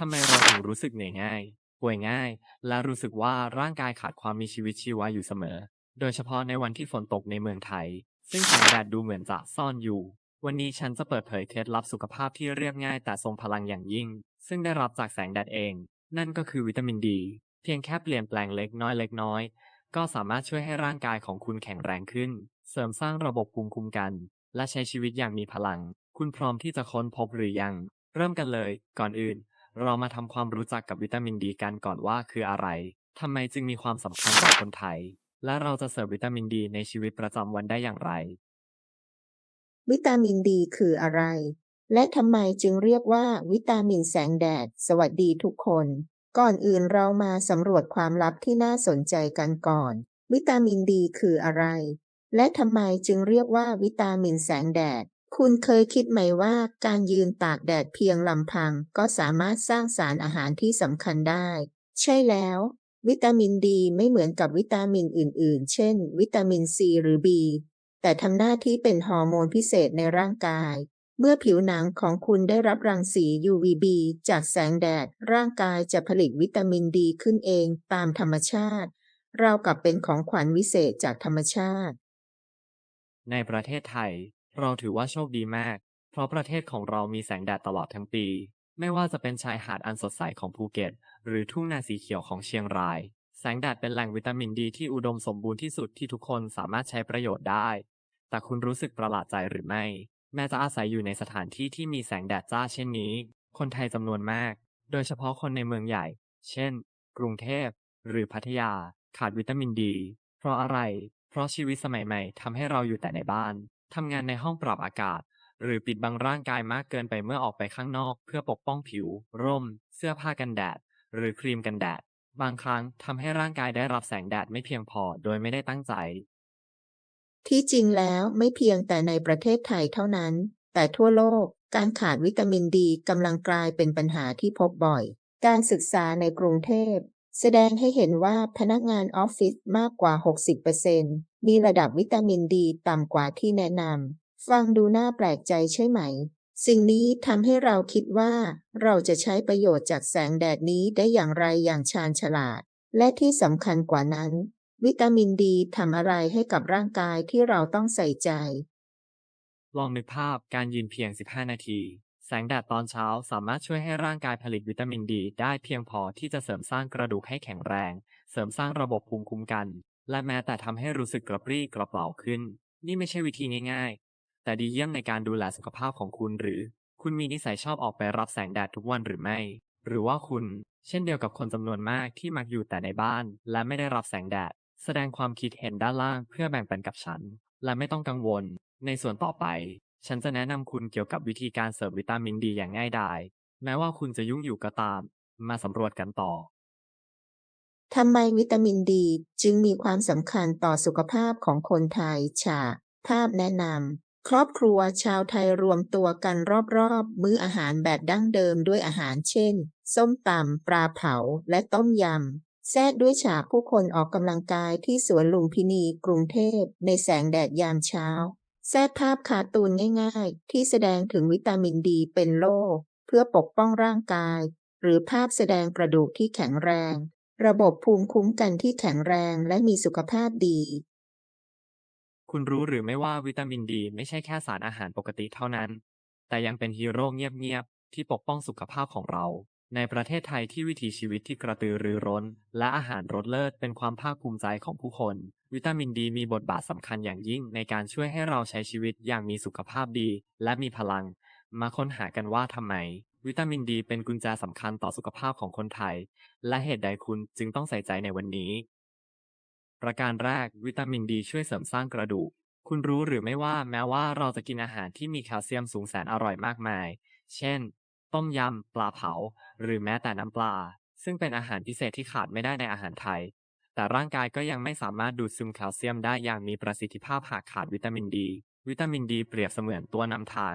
ทำไมเราถึงรู้สึกเหนื่อยง่าย ป่วยง่าย และรู้สึกว่าร่างกายขาดความมีชีวิตชีวาอยู่เสมอ โดยเฉพาะในวันที่ฝนตกในเมืองไทย ซึ่งแสงแดดดูเหมือนจะซ่อนอยู่ วันนี้ฉันจะเปิดเผยเคล็ดลับสุขภาพที่เรียบง่ายแต่ทรงพลังอย่างยิ่ง ซึ่งได้รับจากแสงแดดเอง นั่นก็คือวิตามินดี เพียงแค่เปลี่ยนแปลงเล็กน้อยเล็กน้อย ก็สามารถช่วยให้ร่างกายของคุณแข็งแรงขึ้น เสริมสร้างระบบภูมิคุ้มกัน และใช้ชีวิตอย่างมีพลัง คุณพร้อมที่จะค้นพบหรือยัง เริ่มกันเลย ก่อนอื่น เรามาทำความรู้จักกับวิตามินดีกันก่อนว่าคืออะไร ทำไมจึงมีความสำคัญต่อคนไทย และเราจะเสริมวิตามินดีในชีวิตประจำวันได้อย่างไร วิตามินดีคืออะไร และทำไมจึงเรียกว่าวิตามินแสงแดด สวัสดีทุกคน ก่อนอื่นเรามาสำรวจความลับที่น่าสนใจกันก่อน วิตามินดีคืออะไร และทำไมจึงเรียกว่าวิตามินแสงแดด คุณเคยคิดไหมว่าการยืนตากแดดเพียงลำพังก็สามารถสร้างสารอาหารที่สำคัญได้ ใช่แล้ว วิตามินดีไม่เหมือนกับวิตามินอื่น ๆ เช่น วิตามินซีหรือ B แต่ทำหน้าที่เป็นฮอร์โมนพิเศษในร่างกาย เมื่อผิวหนังของคุณได้รับรังสี UVB จากแสงแดด ร่างกายจะผลิตวิตามินดีขึ้นเองตามธรรมชาติ เรากับเป็นของขวัญวิเศษจากธรรมชาติ ในประเทศไทย เราถือว่าโชคดีมาก เพราะประเทศของเรามีแสงแดดตลอดทั้งปี ไม่ว่าจะเป็นชายหาดอันสดใสของภูเก็ต หรือทุ่งนาสีเขียวของเชียงราย แสงแดดเป็นแหล่งวิตามินดีที่อุดมสมบูรณ์ที่สุดที่ทุกคนสามารถใช้ประโยชน์ได้ แต่คุณรู้สึกประหลาดใจหรือไม่ แม้จะอาศัยอยู่ในสถานที่ที่มีแสงแดดจ้าเช่นนี้ คนไทยจำนวนมาก โดยเฉพาะคนในเมืองใหญ่ เช่น กรุงเทพ หรือพัทยา ขาดวิตามินดี เพราะอะไร เพราะชีวิตสมัยใหม่ทำให้เราอยู่แต่ในบ้าน ทำงานในห้องปรับอากาศ หรือปิดบังร่างกายมากเกินไปเมื่อออกไปข้างนอก เพื่อปกป้องผิว ร่ม เสื้อผ้ากันแดด หรือครีมกันแดด บางครั้งทำให้ร่างกายได้รับแสงแดดไม่เพียงพอโดยไม่ได้ตั้งใจ ที่จริงแล้วไม่เพียงแต่ในประเทศไทยเท่านั้น แต่ทั่วโลกการขาดวิตามินดีกำลังกลายเป็นปัญหาที่พบบ่อย การศึกษาในกรุงเทพ แสดงให้เห็นว่าพนักงานออฟฟิศมากกว่า 60% มีระดับวิตามินดีต่ำกว่าที่แนะนำ ฟังดูน่าแปลกใจใช่ไหม สิ่งนี้ทำให้เราคิดว่า เราจะใช้ประโยชน์จากแสงแดดนี้ได้อย่างไรอย่างชาญฉลาด และที่สำคัญกว่านั้น วิตามินดีทำอะไรให้กับร่างกายที่เราต้องใส่ใจ ลองนึกภาพการยืนเพียง 15 นาที แสงแดดตอนเช้าสามารถช่วยให้ร่างกายผลิตวิตามินดี ได้เพียงพอที่จะเสริมสร้างกระดูกให้แข็งแรง เสริมสร้างระบบภูมิคุ้มกัน และแม้แต่ทำให้รู้สึกกระปรี้กระเปร่าขึ้น นี่ไม่ใช่วิธีง่ายๆ แต่ดีเยี่ยมในการดูแลสุขภาพของคุณหรือ คุณมีนิสัยชอบออกไปรับแสงแดดทุกวันหรือไม่ หรือว่าคุณ เช่นเดียวกับคนจำนวนมากที่มักอยู่แต่ในบ้าน และไม่ได้รับแสงแดด แสดงความคิดเห็นด้านล่างเพื่อแบ่งปันกับฉัน และไม่ต้องกังวล ในส่วนต่อไป ฉันจะแนะนำคุณเกี่ยวกับวิธีการเสริมวิตามินดีอย่างง่ายดายแม้ว่าคุณจะยุ่งอยู่ก็ตาม มาสำรวจกันต่อ ทำไมวิตามินดีจึงมีความสำคัญต่อสุขภาพของคนไทยฉากภาพแนะนำครอบครัวชาวไทยรวมตัวกันรอบๆ มื้ออาหารแบบดั้งเดิมด้วยอาหารเช่น ส้มตำปลาเผาและต้มยำ แทรกด้วยฉากผู้คนออกกำลังกายที่สวนลุมพินีกรุงเทพในแสงแดดยามเช้า แทรกภาพคาร์ตูนง่ายๆ ที่แสดงถึงวิตามินดีเป็นโล่เพื่อปกป้องร่างกาย หรือภาพแสดงกระดูกที่แข็งแรง ระบบภูมิคุ้มกันที่แข็งแรงและมีสุขภาพดี คุณรู้หรือไม่ว่าวิตามินดี ไม่ใช่แค่สารอาหารปกติเท่านั้น แต่ยังเป็นฮีโร่เงียบๆที่ปกป้องสุขภาพของเรา ในประเทศไทยที่วิถีชีวิตที่กระตือรือร้น และอาหารรสเลิศเป็นความภาคภูมิใจของผู้คน วิตามินดีมีบทบาทสำคัญอย่างยิ่งในการช่วยให้เราใช้ชีวิตอย่างมีสุขภาพดี และมีพลัง มาค้นหากันว่าทำไมวิตามินดีเป็นกุญแจสำคัญต่อสุขภาพของคนไทย และเหตุใดคุณจึงต้องใส่ใจในวันนี้ ประการแรกวิตามินดีช่วยเสริมสร้างกระดูก คุณรู้หรือไม่ว่าแม้ว่าเราจะกินอาหารที่มีแคลเซียมสูงแสนอร่อยมากมาย เช่น ต้มยำ ปลาเผา หรือแม้แต่น้ำปลา ซึ่งเป็นอาหารพิเศษที่ขาดไม่ได้ในอาหารไทย แต่ร่างกายก็ยังไม่สามารถดูดซึมแคลเซียมได้อย่างมีประสิทธิภาพหากขาดวิตามินดี วิตามินดีเปรียบเสมือนตัวนำทาง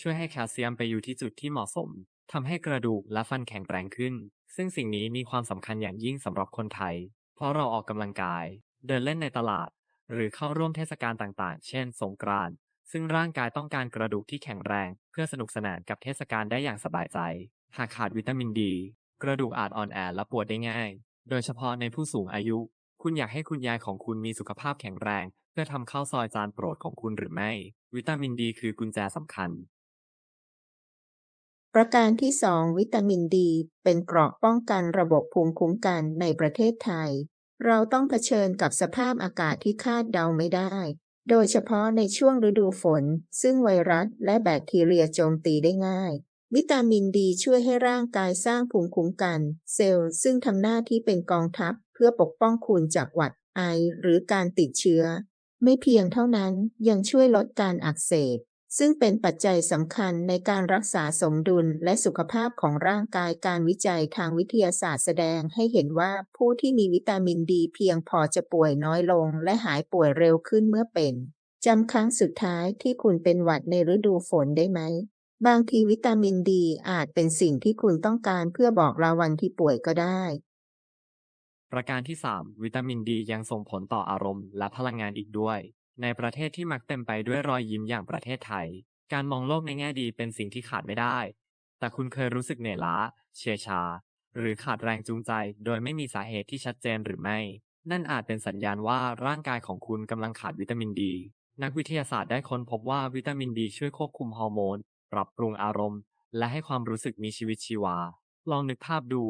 ช่วยให้แคลเซียมไปอยู่ที่จุดที่เหมาะสมทำให้กระดูกและฟันแข็งแรงขึ้น ซึ่งสิ่งนี้มีความสำคัญอย่างยิ่งสำหรับคนไทย เพราะเราออกกำลังกาย เดินเล่นในตลาด หรือเข้าร่วมเทศกาลต่างๆ เช่น สงกรานต์ซึ่งร่างกายต้องการกระดูกที่แข็งแรง เพื่อสนุกสนานกับเทศกาลได้อย่างสบายใจ หากขาดวิตามินดี กระดูกอาจอ่อนแอและปวดได้ง่าย โดยเฉพาะในผู้สูงอายุ คุณอยากให้คุณยายของคุณมีสุขภาพแข็งแรง เพื่อทำข้าวซอยจานโปรดของคุณหรือไม่ วิตามินดีคือกุญแจสำคัญ ประการที่ 2 วิตามินดี เป็นเกราะป้องกันระบบภูมิคุ้มกันในประเทศไทย เราต้องเผชิญกับสภาพอากาศที่คาดเดาไม่ได้ โดยเฉพาะในช่วงฤดูฝน ซึ่งไวรัสและแบคทีเรียโจมตีได้ง่าย วิตามินดีช่วยให้ร่างกายสร้างภูมิคุ้มกัน เซลล์ซึ่งทำหน้าที่เป็นกองทัพ เพื่อปกป้องคุณจากหวัดไอหรือการติดเชื้อ ไม่เพียงเท่านั้นยังช่วยลดการอักเสบ ซึ่งเป็นปัจจัยสำคัญในการรักษาสมดุลและสุขภาพของร่างกายการวิจัยทางวิทยาศาสตร์แสดงให้เห็นว่าผู้ที่มีวิตามินดีเพียงพอจะป่วยน้อยลงและหายป่วยเร็วขึ้นเมื่อเป็นจำครั้งสุดท้ายที่คุณเป็นหวัดในฤดูฝนได้ไหม บางทีวิตามินดีอาจเป็นสิ่งที่คุณต้องการเพื่อบอกลาวันที่ป่วยก็ได้ ประการที่ 3 วิตามินดียังส่งผลต่ออารมณ์และพลังงานอีกด้วย ในประเทศที่มักเต็มไปด้วยรอยยิ้มอย่างประเทศไทย การมองโลกในแง่ดีเป็นสิ่งที่ขาดไม่ได้ แต่คุณเคยรู้สึกเหนื่อยล้า เชียชา หรือขาดแรงจูงใจ โดยไม่มีสาเหตุที่ชัดเจนหรือไม่ นั่นอาจเป็นสัญญาณว่าร่างกายของคุณกำลังขาดวิตามินดี นักวิทยาศาสตร์ได้ค้นพบว่าวิตามินดีช่วยควบคุมฮอร์โมน ปรับปรุงอารมณ์ และให้ความรู้สึกมีชีวิตชีวา ลองนึกภาพดู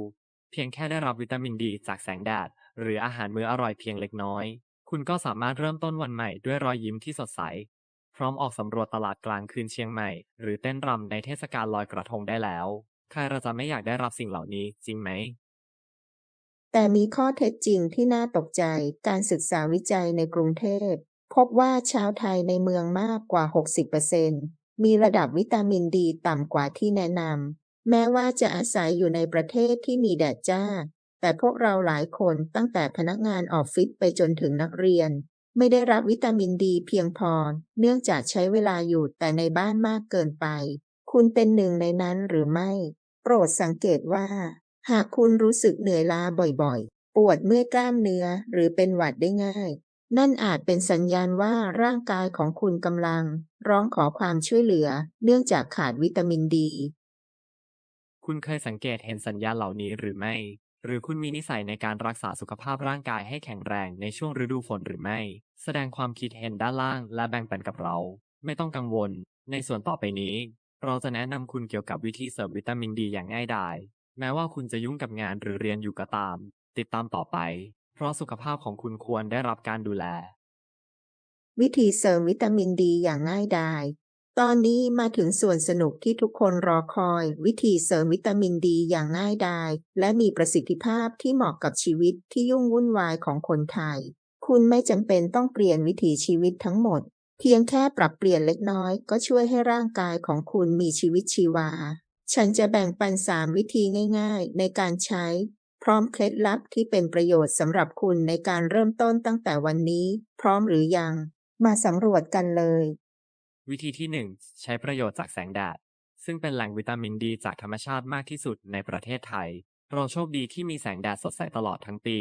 เพียงแค่ได้รับวิตามินดีจากแสงแดด หรืออาหารมื้ออร่อยเพียงเล็กน้อย คุณก็สามารถเริ่มต้นวันใหม่ด้วยรอยยิ้มที่สดใส พร้อมออกสำรวจตลาดกลางคืนเชียงใหม่ หรือเต้นรำในเทศกาลลอยกระทงได้แล้ว ใครเราจะไม่อยากได้รับสิ่งเหล่านี้จริงไหม แต่มีข้อเท็จจริงที่น่าตกใจ การศึกษาวิจัยในกรุงเทพ พบว่าชาวไทยในเมืองมากกว่า 60%มีระดับวิตามินดีต่ำกว่าที่แนะนำ แม้ว่าจะอาศัยอยู่ในประเทศที่มีแดดจ้า แต่พวกเราหลายคนตั้งแต่พนักงานออฟฟิศไปจนถึงนักเรียน ไม่ได้รับวิตามินดีเพียงพอ เนื่องจากใช้เวลาอยู่แต่ในบ้านมากเกินไป คุณเป็นหนึ่งในนั้นหรือไม่ โปรดสังเกตว่า หากคุณรู้สึกเหนื่อยล้าบ่อยๆ ปวดเมื่อยกล้ามเนื้อหรือเป็นหวัดได้ง่าย นั่นอาจเป็นสัญญาณว่าร่างกายของคุณกำลัง ร้องขอความช่วยเหลือ เนื่องจากขาดวิตามินดี คุณเคยสังเกตเห็นสัญญาณเหล่านี้หรือไม่ หรือคุณมีนิสัยในการรักษาสุขภาพร่างกายให้แข็งแรงในช่วงฤดูฝนหรือไม่ แสดงความคิดเห็นด้านล่างและแบ่งปันกับเรา ไม่ต้องกังวล ในส่วนต่อไปนี้ เราจะแนะนำคุณเกี่ยวกับวิธีเสริมวิตามินดีอย่างง่ายดาย แม้ว่าคุณจะยุ่งกับงานหรือเรียนอยู่ก็ตาม ติดตามต่อไป เพราะสุขภาพของคุณควรได้รับการดูแล วิธีเสริมวิตามินดีอย่างง่ายดาย ตอนนี้มาถึงส่วนสนุกที่ทุกคนรอคอย วิธีเสริมวิตามินดีอย่างง่ายดาย และมีประสิทธิภาพที่เหมาะกับชีวิตที่ยุ่งวุ่นวายของคนไทย คุณไม่จำเป็นต้องเปลี่ยนวิถีชีวิตทั้งหมด เพียงแค่ปรับเปลี่ยนเล็กน้อย ก็ช่วยให้ร่างกายของคุณมีชีวิตชีวา ฉันจะแบ่งปันสามวิธีง่าย ๆ ในการใช้ พร้อมเคล็ดลับที่เป็นประโยชน์สำหรับคุณในการเริ่มต้นตั้งแต่วันนี้ พร้อมหรือยัง มาสำรวจกันเลย วิธีที่ 1 ใช้ประโยชน์จากแสงแดด ซึ่งเป็นแหล่งวิตามินดีจากธรรมชาติมากที่สุดในประเทศไทย เราโชคดีที่มีแสงแดดสดใสตลอดทั้งปี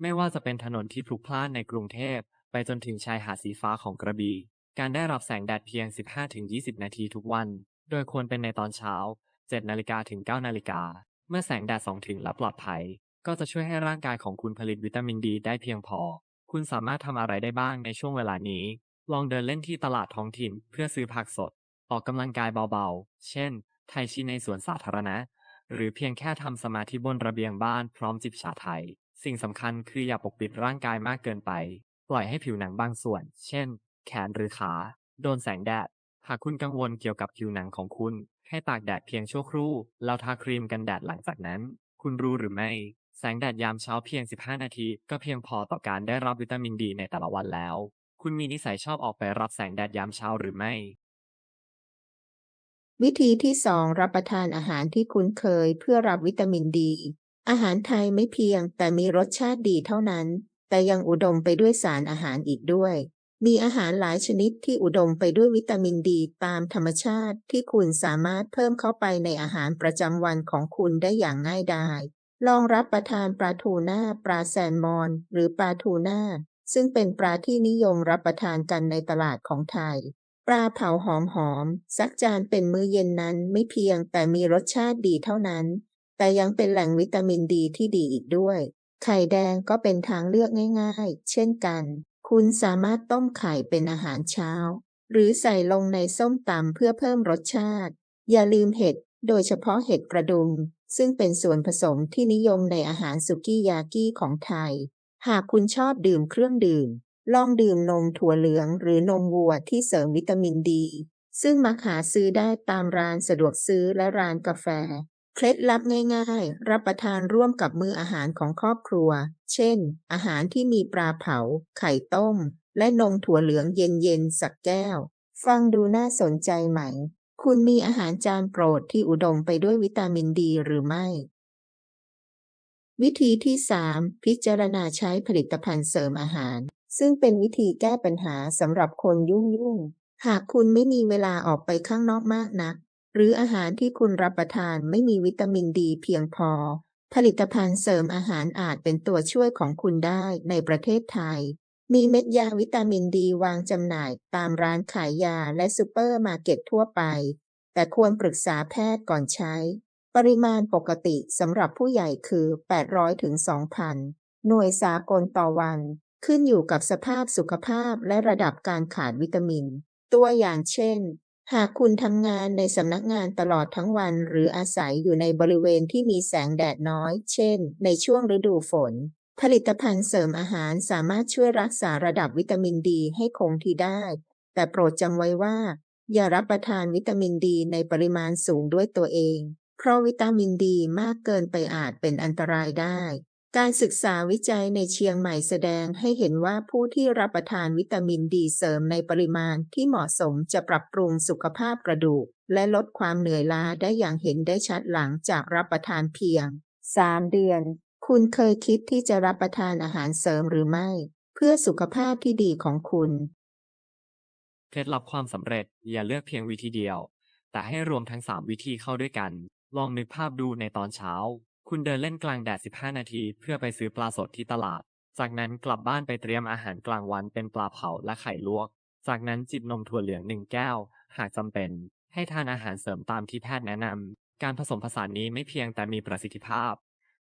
ไม่ว่าจะเป็นถนนที่พลุกพล่านในกรุงเทพ ไปจนถึงชายหาดสีฟ้าของกระบี่ การได้รับแสงแดดเพียง 15-20 นาทีทุกวัน โดยควรเป็นในตอนเช้า 7 นาฬิกาถึง 9 นาฬิกา เมื่อแสงแดดส่องถึงและปลอดภัย ก็จะช่วยให้ร่างกายของคุณผลิตวิตามินดีได้เพียงพอ คุณสามารถทำอะไรได้บ้างในช่วงเวลานี้ ลองเดินเล่นที่ตลาดท้องถิ่นเพื่อซื้อผักสด ออกกำลังกายเบาๆ เช่น ไทชีในสวนสาธารณะ หรือเพียงแค่ทำสมาธิบนระเบียงบ้านพร้อมจิบชาไทย สิ่งสำคัญคืออย่าปกปิดร่างกายมากเกินไป ปล่อยให้ผิวหนังบางส่วน เช่น แขนหรือขา โดนแสงแดด หากคุณกังวลเกี่ยวกับผิวหนังของคุณ ให้ตากแดดเพียงชั่วครู่ แล้วทาครีมกันแดดหลังจากนั้น คุณรู้หรือไม่ แสงแดดยามเช้าเพียง 15 นาที ก็เพียงพอต่อการได้รับวิตามินดีในแต่ละวันแล้ว คุณมีนิสัยชอบออกไปรับแสงแดดยามเช้าหรือไม่ วิธีที่สองรับประทานอาหารที่คุ้นเคยเพื่อรับวิตามินดี อาหารไทยไม่เพียงแต่มีรสชาติดีเท่านั้น แต่ยังอุดมไปด้วยสารอาหารอีกด้วย มีอาหารหลายชนิดที่อุดมไปด้วยวิตามินดีตามธรรมชาติที่คุณสามารถเพิ่มเข้าไปในอาหารประจำวันของคุณได้อย่างง่ายดายลองรับประทานปลาทูน่าปลาแซลมอน หรือปลาทูน่า ซึ่งเป็นปลาที่นิยมรับประทานกันในตลาดของไทย ปลาเผาหอมๆสักจานเป็นมื้อเย็นนั้นไม่เพียงแต่มีรสชาติดีเท่านั้น แต่ยังเป็นแหล่งวิตามินดีที่ดีอีกด้วย ไข่แดงก็เป็นทางเลือกง่าย ๆ เช่นกัน คุณสามารถต้มไข่เป็นอาหารเช้า หรือใส่ลงในส้มตำเพื่อเพิ่มรสชาติ อย่าลืมเห็ดโดยเฉพาะเห็ดกระดุมซึ่งเป็นส่วนผสมที่นิยมในอาหารสุกี้ยากิของไทย หากคุณชอบดื่มเครื่องดื่ม ลองดื่มนมถั่วเหลืองหรือนมวัวที่เสริมวิตามินดี ซึ่งมักหาซื้อได้ตามร้านสะดวกซื้อและร้านกาแฟ เคล็ดลับง่ายๆ รับประทานร่วมกับมื้ออาหารของครอบครัว เช่น อาหารที่มีปลาเผา ไข่ต้ม และนมถั่วเหลืองเย็นๆ สักแก้ว ฟังดูน่าสนใจไหม คุณมีอาหารจานโปรดที่อุดมไปด้วยวิตามินดีหรือไม่ วิธีที่ 3 พิจารณาใช้ผลิตภัณฑ์เสริมอาหาร ซึ่งเป็นวิธีแก้ปัญหาสำหรับคนยุ่งๆหากคุณไม่มีเวลาออกไปข้างนอกมากนัก หรืออาหารที่คุณรับประทานไม่มีวิตามินดีเพียงพอ ผลิตภัณฑ์เสริมอาหารอาจเป็นตัวช่วยของคุณได้ในประเทศไทย มีเม็ดยาวิตามินดีวางจำหน่ายตามร้านขายยาและซูเปอร์มาร์เก็ตทั่วไป แต่ควรปรึกษาแพทย์ก่อนใช้ ปริมาณปกติสำหรับผู้ใหญ่คือ 800ถึง2,000 หน่วยสากลต่อวัน ขึ้นอยู่กับสภาพสุขภาพและระดับการขาดวิตามิน ตัวอย่างเช่น หากคุณทำงานในสำนักงานตลอดทั้งวัน หรืออาศัยอยู่ในบริเวณที่มีแสงแดดน้อย เช่น ในช่วงฤดูฝน ผลิตภัณฑ์เสริมอาหารสามารถช่วยรักษาระดับวิตามินดีให้คงที่ได้ แต่โปรดจำไว้ว่า อย่ารับประทานวิตามินดีในปริมาณสูงด้วยตัวเอง เพราะวิตามินดีมากเกินไปอาจเป็นอันตรายได้ การศึกษาวิจัยในเชียงใหม่แสดงให้เห็นว่าผู้ที่รับประทานวิตามินดีเสริมในปริมาณที่เหมาะสมจะปรับปรุงสุขภาพกระดูก และลดความเหนื่อยล้าได้อย่างเห็นได้ชัดหลังจากรับประทานเพียง 3 เดือน คุณเคยคิดที่จะรับประทานอาหารเสริมหรือไม่ เพื่อสุขภาพที่ดีของคุณเคล็ดลับความสำเร็จอย่าเลือกเพียงวิธีเดียว แต่ให้รวมทั้ง 3 วิธีเข้าด้วยกัน ลองนึกภาพดูในตอนเช้า คุณเดินเล่นกลางแดด 15 นาทีเพื่อไปซื้อปลาสดที่ตลาด จากนั้นกลับบ้านไปเตรียมอาหารกลางวันเป็นปลาเผาและไข่ลวก จากนั้นจิบนมถั่วเหลืองหนึ่งแก้ว หากจำเป็น ให้ทานอาหารเสริมตามที่แพทย์แนะนำ การผสมผสานนี้ไม่เพียงแต่มีประสิทธิภาพ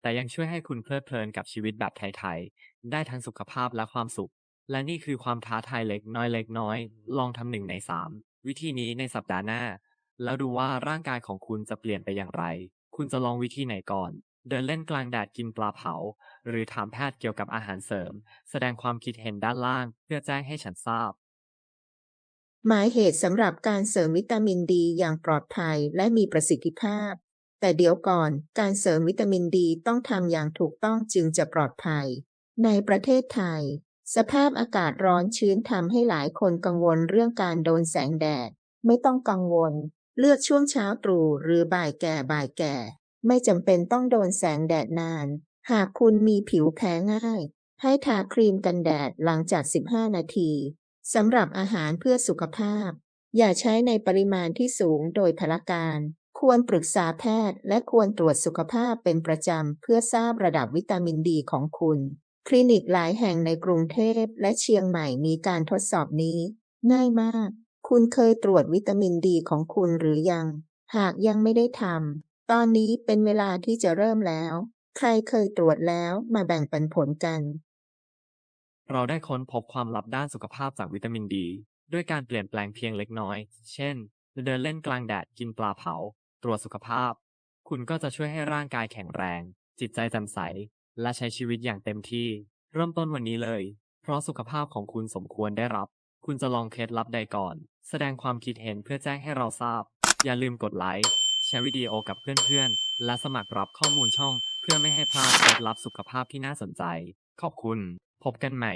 แต่ยังช่วยให้คุณเพลิดเพลินกับชีวิตแบบไทยๆ ได้ทั้งสุขภาพและความสุข และนี่คือความท้าทายเล็กน้อยเล็กน้อย ลองทำหนึ่งในสามวิธีนี้ในสัปดาห์หน้า แล้วดูว่าร่างกายของคุณจะเปลี่ยนไปอย่างไร คุณจะลองวิธีไหนก่อน เดินเล่นกลางแดดกินปลาเผา หรือถามแพทย์เกี่ยวกับอาหารเสริม แสดงความคิดเห็นด้านล่าง เพื่อแจ้งให้ฉันทราบ หมายเหตุสำหรับการเสริมวิตามินดีอย่างปลอดภัยและมีประสิทธิภาพ แต่เดี๋ยวก่อน การเสริมวิตามินดีต้องทำอย่างถูกต้องจึงจะปลอดภัย ในประเทศไทย สภาพอากาศร้อนชื้นทำให้หลายคนกังวลเรื่องการโดนแสงแดด ไม่ต้องกังวล เลือกช่วงเช้าตรู่หรือบ่ายแก่บ่ายแก่ ไม่จำเป็นต้องโดนแสงแดดนาน หากคุณมีผิวแพ้ง่าย ให้ทาครีมกันแดดหลังจาก 15 นาทีสำหรับอาหารเพื่อสุขภาพ อย่าใช้ในปริมาณที่สูงโดยพละการ ควรปรึกษาแพทย์และควรตรวจสุขภาพเป็นประจำ เพื่อทราบระดับวิตามินดีของคุณ คลินิกหลายแห่งในกรุงเทพและเชียงใหม่มีการทดสอบนี้ ง่ายมาก คุณเคยตรวจวิตามินดีของคุณหรือยัง หากยังไม่ได้ทำ ตอนนี้เป็นเวลาที่จะเริ่มแล้ว ใครเคยตรวจแล้วมาแบ่งปันผลกัน เราได้ค้นพบความลับด้านสุขภาพจากวิตามินดี ด้วยการเปลี่ยนแปลงเพียงเล็กน้อย เช่น เดินเล่นกลางแดดกินปลาเผา ตรวจสุขภาพ คุณก็จะช่วยให้ร่างกายแข็งแรง จิตใจแจ่มใส และใช้ชีวิตอย่างเต็มที่ เริ่มต้นวันนี้เลย เพราะสุขภาพของคุณสมควรได้รับ คุณจะลองเคล็ดลับใดก่อน แสดงความคิดเห็นเพื่อแจ้งให้เราทราบ อย่าลืมกดไลค์แชร์วิดีโอกับเพื่อนๆ และสมัครรับข้อมูลช่อง เพื่อไม่ให้พลาดเคล็ดลับสุขภาพที่น่าสนใจ ขอบคุณ พบกันใหม่